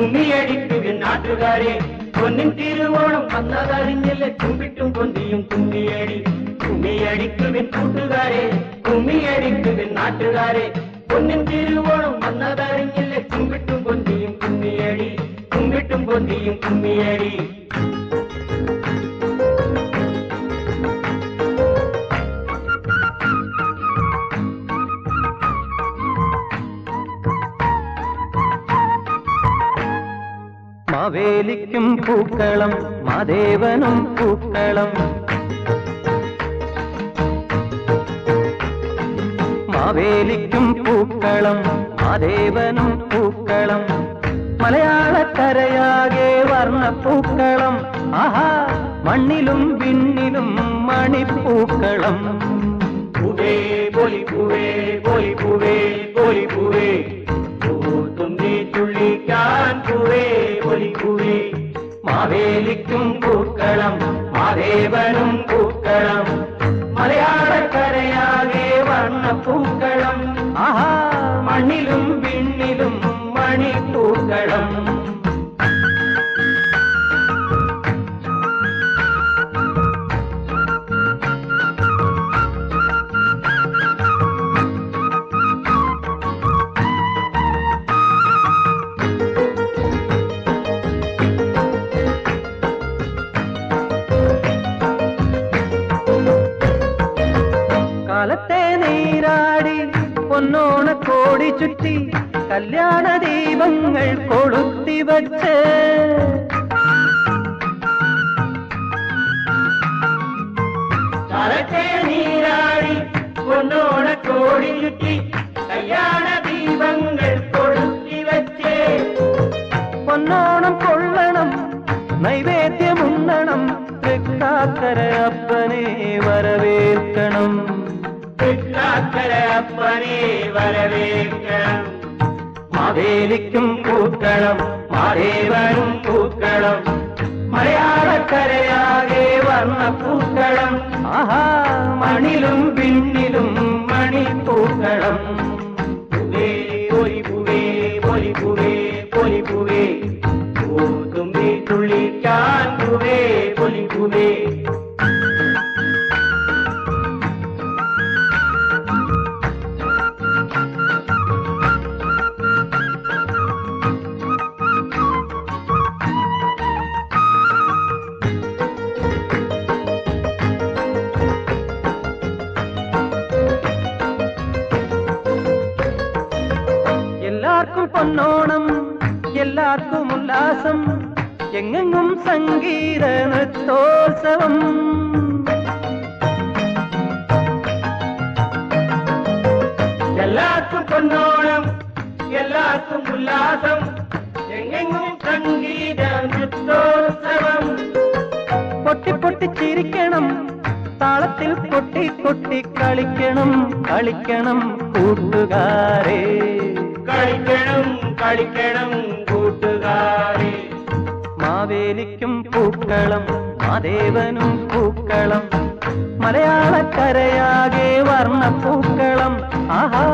கும்மி அடிக்குது நாட்டுக்காரே. பொன்னின் திருவோணம் வந்ததறிஞ்சில்ல கும்பிட்டும் பொந்தியும் கும்மி அடி கும்மி அடிக்குது கூட்டுகாரே கும்மி அடிக்குது நாட்டுக்காரே. பொன்னின் திருவோணம் வந்ததறிஞ்சில்ல கும்பிட்டும் பொந்தியும் கும்மி அடி கும்பிட்டும் பொந்தியும் கும்மி அடி മാവേലിക്കും പൂക്കളം മാദേവനും പൂക്കളം. മാവേലിക്കും പൂക്കളം മാദേവനും പൂക്കളം. മലയാളക്കരയാകെ വർണപ്പൂക്കളം. ആഹാ മണ്ണിലും വിണ്ണിലും മണിപ്പൂക്കളം. പൂവേ പൊലി പൂവേ പൊലി മണിപ്പൂക്കളം ചുറ്റി കല്യാണ ദീപങ്ങൾ കൊളുത്തി വച്ച്. നീരാടി പൊന്നോണ ചുറ്റി കല്യാണ ദീപങ്ങൾ കൊളുത്തി വച്ച്. പൊന്നോണം കൊള്ളണം നൈവേദ്യമുണ്ണണം തൃക്കാക്കര അപ്പനെ വരവേൽക്കണം. തൃക്കാക്കര അപ്പനെ വരവേൽക്കണം മാവേലിക്കും പൂക്കളം മാദേവനും പൂക്കളം മലയാളക്കരയാകെ വർണപ്പൂക്കളം ആഹാ മണിലും പിന്നിലും മണിപ്പൂക്കളം എല്ലാവർക്കും പൊന്നോണം എല്ലാവർക്കും ഉല്ലാസം എങ്ങെങ്ങും സംഗീത നൃത്തോത്സവം. എല്ലാവർക്കും പൊന്നോണം എല്ലാവർക്കും ഉല്ലാസം എങ്ങെങ്ങും സംഗീത നൃത്തോത്സവം. പൊട്ടി പൊട്ടി ചിരിക്കണം താളത്തിൽ കൊട്ടി കൊട്ടി കളിക്കണം കളിക്കണം കൂട്ടുകാരെ. കളിക്കണം കളിക്കണം കൂട്ടുകാരെ. മാവേലിക്കും പൂക്കളം മാദേവനും പൂക്കളം. മലയാളക്കരയാകെ വർണപ്പൂക്കളം. ആഹാ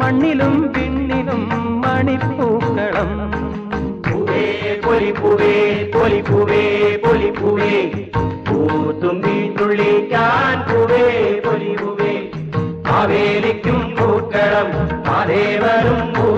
മണ്ണിലും പിണ്ണിലും മണിപ്പൂക്കളം. പൂവേ പൊലി പൂവേ പൊലി പൂവേ പൊലി പൂവേ പൂത്തുമ്പി തുള്ളിക്കാൻ പൂവേ പൊലി പൂവേ മാവേലിക്കും പൂക്കളം മാദേവനും പൂക്കളം